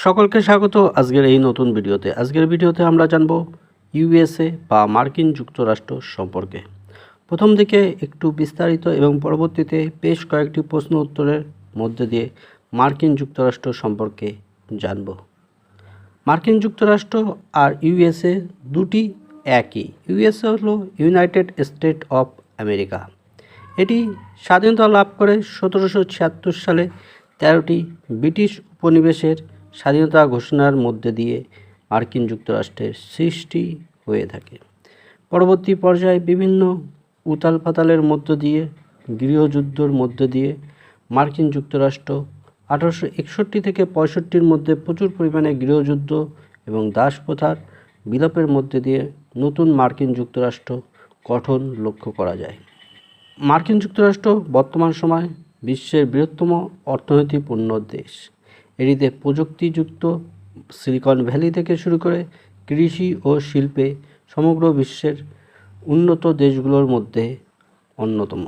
সকলকে স্বাগত আজকের এই নতুন ভিডিওতে। আজকের ভিডিওতে আমরা জানব ইউএসএ বা মার্কিন যুক্তরাষ্ট্র সম্পর্কে। প্রথম দিকে একটু বিস্তারিত এবং পরবর্তীতে বেশ কয়েকটি প্রশ্ন উত্তরের মধ্যে দিয়ে মার্কিন যুক্তরাষ্ট্র সম্পর্কে জানব। মার্কিন যুক্তরাষ্ট্র আর ইউএসএ দুটি একই। ইউএসএ হলো ইউনাইটেড স্টেট অফ আমেরিকা। এটি স্বাধীনতা লাভ করে সতেরোশো ছিয়াত্তর সালে তেরোটি ব্রিটিশ উপনিবেশের স্বাধীনতা ঘোষণার মধ্যে দিয়ে মার্কিন যুক্তরাষ্ট্রের সৃষ্টি হয়ে থাকে। পরবর্তী পর্যায়ে বিভিন্ন উতাল পাতালের মধ্য দিয়ে, গৃহযুদ্ধর মধ্য দিয়ে মার্কিন যুক্তরাষ্ট্র আঠারোশো একষট্টি থেকে পঁয়ষট্টির মধ্যে প্রচুর পরিমাণে গৃহযুদ্ধ এবং দাসপ্রথার বিলোপের মধ্যে দিয়ে নতুন মার্কিন যুক্তরাষ্ট্র গঠন লক্ষ্য করা যায়। মার্কিন যুক্তরাষ্ট্র বর্তমান সময় বিশ্বের বৃহত্তম অর্থনীতিপূর্ণ দেশ। এটিতে প্রযুক্তিযুক্ত সিলিকন ভ্যালি থেকে শুরু করে কৃষি ও শিল্পে সমগ্র বিশ্বের উন্নত দেশগুলোর মধ্যে অন্যতম।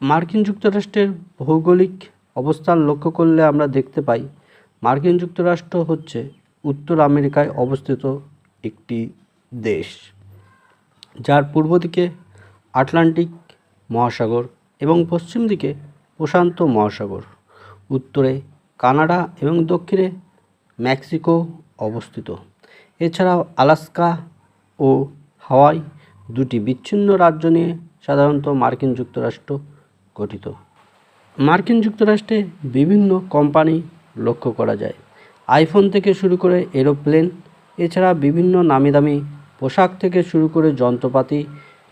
মার্কিন যুক্তরাষ্ট্রের ভৌগোলিক অবস্থান লক্ষ্য করলে আমরা দেখতে পাই, মার্কিন যুক্তরাষ্ট্র হচ্ছে উত্তর আমেরিকায় অবস্থিত একটি দেশ, যার পূর্ব দিকে আটলান্টিক মহাসাগর এবং পশ্চিম দিকে প্রশান্ত মহাসাগর, উত্তরে কানাডা এবং দক্ষিণে মেক্সিকো অবস্থিত। এছাড়াও আলাস্কা ও হাওয়াই দুটি বিচ্ছিন্ন রাজ্য নিয়ে সাধারণত মার্কিন যুক্তরাষ্ট্র গঠিত। মার্কিন যুক্তরাষ্ট্রে বিভিন্ন কোম্পানি লক্ষ্য করা যায়। আইফোন থেকে শুরু করে এরোপ্লেন, এছাড়া বিভিন্ন নামি দামি পোশাক থেকে শুরু করে যন্ত্রপাতি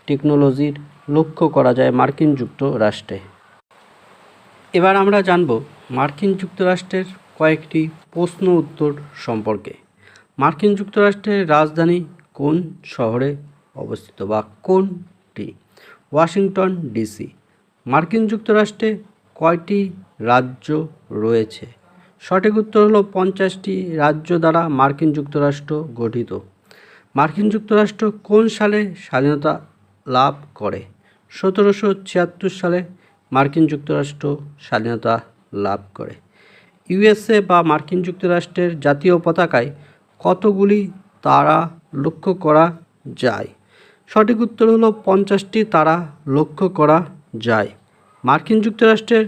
টেকনোলজির লক্ষ্য করা যায় মার্কিন যুক্তরাষ্ট্রে। এবার আমরা জানব মার্কিন যুক্তরাষ্ট্রের কয়েকটি প্রশ্ন উত্তর সম্পর্কে। মার্কিন যুক্তরাষ্ট্রের রাজধানী কোন শহরে অবস্থিত বা কোনটি? Washington, DC. মার্কিন যুক্তরাষ্ট্রে কয়টি রাজ্য রয়েছে? সঠিক উত্তর হলো পঞ্চাশটি রাজ্য দ্বারা মার্কিন যুক্তরাষ্ট্র গঠিত। মার্কিন যুক্তরাষ্ট্র কোন সালে স্বাধীনতা লাভ করে? সতেরোশো ছিয়াত্তর সালে মার্কিন যুক্তরাষ্ট্র স্বাধীনতা লাভ করে। ইউএসএ বা মার্কিন যুক্তরাষ্ট্রের জাতীয় পতাকায় কতগুলি তারা লক্ষ্য করা যায়? সঠিক উত্তর হলো পঞ্চাশটি তারা লক্ষ্য করা যায়। মার্কিন যুক্তরাষ্ট্রের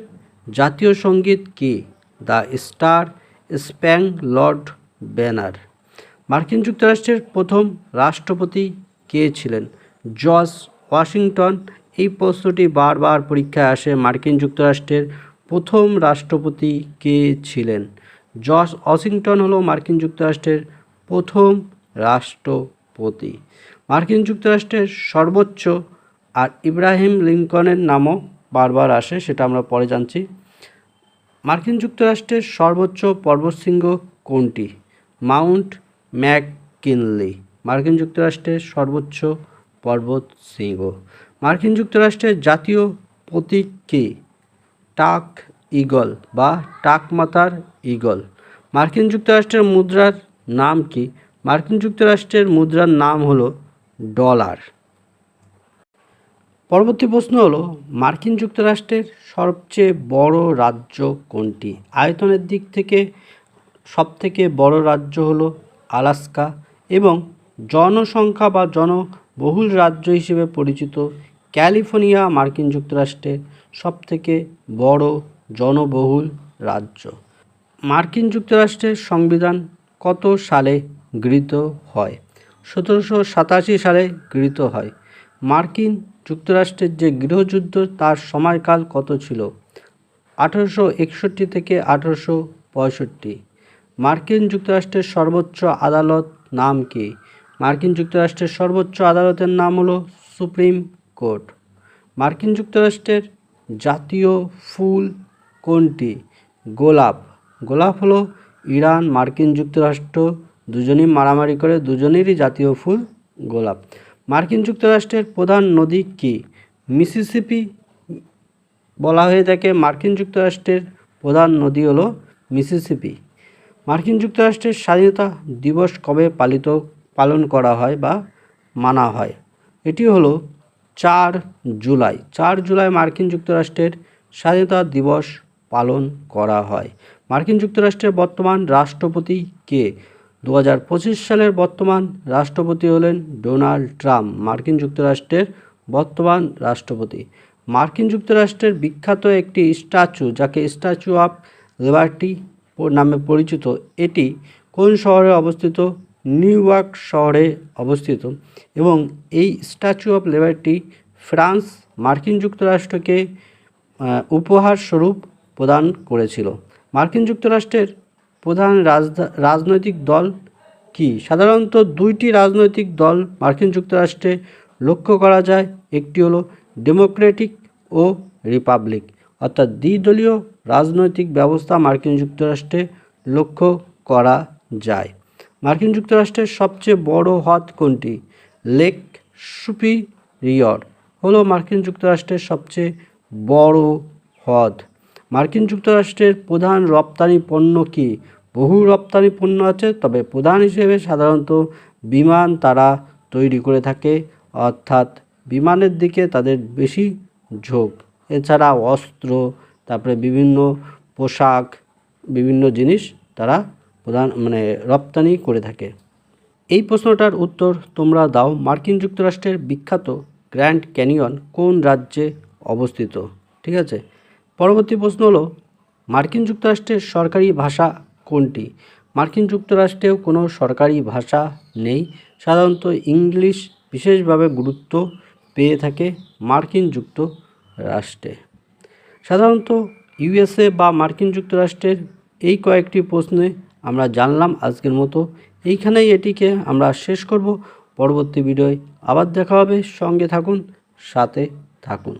জাতীয় সংগীত কি? The star spangled banner. মার্কিন যুক্তরাষ্ট্রের প্রথম রাষ্ট্রপতি কে ছিলেন? George Washington. এই প্রশ্নটি বারবার পরীক্ষায় আসে মার্কিন যুক্তরাষ্ট্রের প্রথম রাষ্ট্রপতি কে ছিলেন? জর্জ ওয়াশিংটন হলো মার্কিন যুক্তরাষ্ট্রের প্রথম রাষ্ট্রপতি। মার্কিন যুক্তরাষ্ট্রের সর্বোচ্চ আর ইব্রাহিম লিঙ্কনের নামও বারবার আসে, সেটা আমরা পরে জানছি। মার্কিন যুক্তরাষ্ট্রের সর্বোচ্চ পর্বতশৃঙ্গ কোনটি? মাউন্ট ম্যাককিনলি, মার্কিন যুক্তরাষ্ট্রের সর্বোচ্চ পর্বত শৃঙ্গ মার্কিন যুক্তরাষ্ট্রের জাতীয় প্রতীক কী? টাক ইগল বা টাক মাতার ইগল। মার্কিন যুক্তরাষ্ট্রের মুদ্রার নাম কি? মার্কিন যুক্তরাষ্ট্রের মুদ্রার নাম হলো ডলার। পরবর্তী প্রশ্ন হলো, মার্কিন যুক্তরাষ্ট্রের সবচেয়ে বড় রাজ্য কোনটি? আয়তনের দিক থেকে সবথেকে বড় রাজ্য হলো আলাস্কা এবং জনসংখ্যা বা জনবহুল রাজ্য হিসেবে পরিচিত ক্যালিফোর্নিয়া মার্কিন যুক্তরাষ্ট্রের সবথেকে বড় জনবহুল রাজ্য। মার্কিন যুক্তরাষ্ট্রের সংবিধান কত সালে গৃহীত হয়? সতেরোশো সাতাশি সালে গৃহীত হয়। মার্কিন যুক্তরাষ্ট্রের যে গৃহযুদ্ধ, তার সময়কাল কত ছিল? আঠেরোশো একষট্টি থেকে আঠেরোশো পঁয়ষট্টি। মার্কিন যুক্তরাষ্ট্রের সর্বোচ্চ আদালত নাম কি? মার্কিন যুক্তরাষ্ট্রের সর্বোচ্চ আদালতের নাম হলো সুপ্রিম কোর্ট। মার্কিন যুক্তরাষ্ট্রের জাতীয় ফুল কোনটি? গোলাপ। গোলাপ হলো ইরান, মার্কিন যুক্তরাষ্ট্র, দুজনই মারামারি করে, দুজনেরই জাতীয় ফুল গোলাপ। মার্কিন যুক্তরাষ্ট্রের প্রধান নদী কি? মিসিসিপি বলা হয়ে থাকে। মার্কিন যুক্তরাষ্ট্রের প্রধান নদী হলো মিসিসিপি। মার্কিন যুক্তরাষ্ট্রের স্বাধীনতা দিবস কবে পালিত, পালন করা হয় বা মানা হয়? এটি হলো চার জুলাই চার জুলাই মার্কিন যুক্তরাষ্ট্রের স্বাধীনতা দিবস পালন করা হয়। মার্কিন যুক্তরাষ্ট্রের বর্তমান রাষ্ট্রপতি কে? দু হাজার পঁচিশ সালের বর্তমান রাষ্ট্রপতি হলেন ডোনাল্ড ট্রাম্প, মার্কিন যুক্তরাষ্ট্রের বর্তমান রাষ্ট্রপতি। মার্কিন যুক্তরাষ্ট্রের বিখ্যাত একটি স্ট্যাচু, যাকে স্ট্যাচু অফ লিবার্টি নামে পরিচিত, এটি কোন শহরে অবস্থিত? নিউ ইয়র্ক শহরে অবস্থিত এবং এই স্ট্যাচু অফ লিবার্টি ফ্রান্স মার্কিন যুক্তরাষ্ট্রকে উপহার স্বরূপ প্রদান করেছিল। মার্কিন যুক্তরাষ্ট্রের প্রধান রাজনৈতিক দল কি? সাধারণত দুইটি রাজনৈতিক দল মার্কিন যুক্তরাষ্ট্রে লক্ষ্য করা যায়। একটি হলো ডেমোক্রেটিক ও রিপাবলিক। অর্থাৎ দ্বিদলীয় রাজনৈতিক ব্যবস্থা মার্কিন যুক্তরাষ্ট্রে লক্ষ্য করা যায়। মার্কিন যুক্তরাষ্ট্রের সবচেয়ে বড় হ্রদ কোনটি? লেক সুপিরিয়র হলো মার্কিন যুক্তরাষ্ট্রের সবচেয়ে বড় হ্রদ। মার্কিন যুক্তরাষ্ট্রের প্রধান রপ্তানি পণ্য কি? বহু রপ্তানি পণ্য আছে, তবে প্রধান হিসেবে সাধারণত বিমান তারা তৈরি করে থাকে, অর্থাৎ বিমানের দিকে তাদের বেশি ঝোঁক। এছাড়া অস্ত্র, তারপরে বিভিন্ন পোশাক, বিভিন্ন জিনিস তারা প্রধান মানে রপ্তানি করে থাকে। এই প্রশ্নটার উত্তর তোমরা দাও। মার্কিন যুক্তরাষ্ট্রের বিখ্যাত গ্র্যান্ড ক্যানিয়ন কোন রাজ্যে অবস্থিত? ঠিক আছে? পরবর্তী প্রশ্ন হলো, মার্কিন যুক্তরাষ্ট্রের সরকারি ভাষা কোনটি? মার্কিন যুক্তরাষ্ট্রেও কোনো সরকারি ভাষা নেই। সাধারণত ইংলিশ বিশেষভাবে গুরুত্ব পেয়ে থাকে মার্কিন যুক্তরাষ্ট্রে। সাধারণত ইউএসএ বা মার্কিন যুক্তরাষ্ট্রের এই কয়েকটি প্রশ্নে আমরা জানলাম আজকের মতো। এইখানেই এটিকে আমরা শেষ করব। পরবর্তী ভিডিওয় আবার দেখা হবে। সঙ্গে থাকুন, সাথে থাকুন।